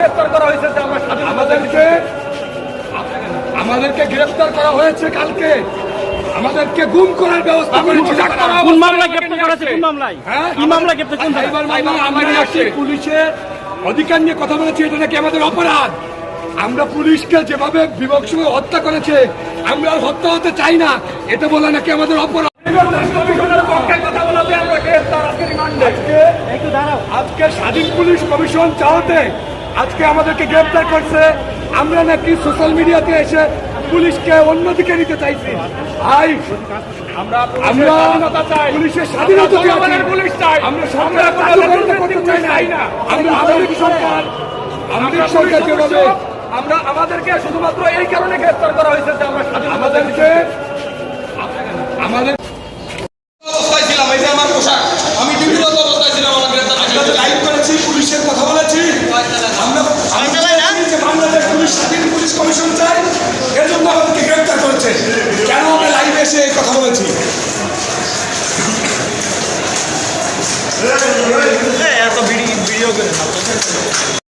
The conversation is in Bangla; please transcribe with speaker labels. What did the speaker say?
Speaker 1: গ্রেফতার করা হয়েছে যে আমরা
Speaker 2: আমাদেরকে আমাদেরকে গ্রেফতার করা হয়েছে কালকে। আমাদেরকে গুম করার ব্যবস্থা করেছিল তারা।
Speaker 3: কোন মামলা গ্রেপ্তার করা হয়েছে কোন মামলায়।
Speaker 2: হ্যাঁ?
Speaker 3: কি মামলা গ্রেপ্তার কোন
Speaker 2: সাইবার মামলা আমরা নাকি পুলিশের অধিকার নিয়ে কথা বলেছি এটা নাকি আমাদের অপরাধ? আমরা পুলিশকে যেভাবে বিভৎস হত্যা করেছে আমরা আর হত্যা হতে চাই না। এটা বলে নাকি আমাদের অপরাধ?
Speaker 1: কথা বলাতে আমরা গ্রেফতার আজকে রিমান্ডে।
Speaker 2: আজকে স্বাধীন পুলিশ কমিশন চাওয়াতে আজকে আমাদেরকে গ্রেফতার করছে। আমরা নাকি সোশ্যাল মিডিয়াতে এসে পুলিশকে অন্যদিকে নিতে চাইছি। ভাই
Speaker 1: আমরা স্বাধীনতা চাই।
Speaker 2: পুলিশের স্বাধীনতা
Speaker 1: পুলিশ চাই।
Speaker 2: আমরা সরকার করতে চাই না। আমরা আধুনিক সরকার আধুনিক সরকার
Speaker 1: আমরা আমাদেরকে শুধুমাত্র এই কারণে গ্রেফতার করা হয়েছে যে আমরা
Speaker 2: আমাদেরকে 네, 약간 미리 미리
Speaker 4: 여기는 다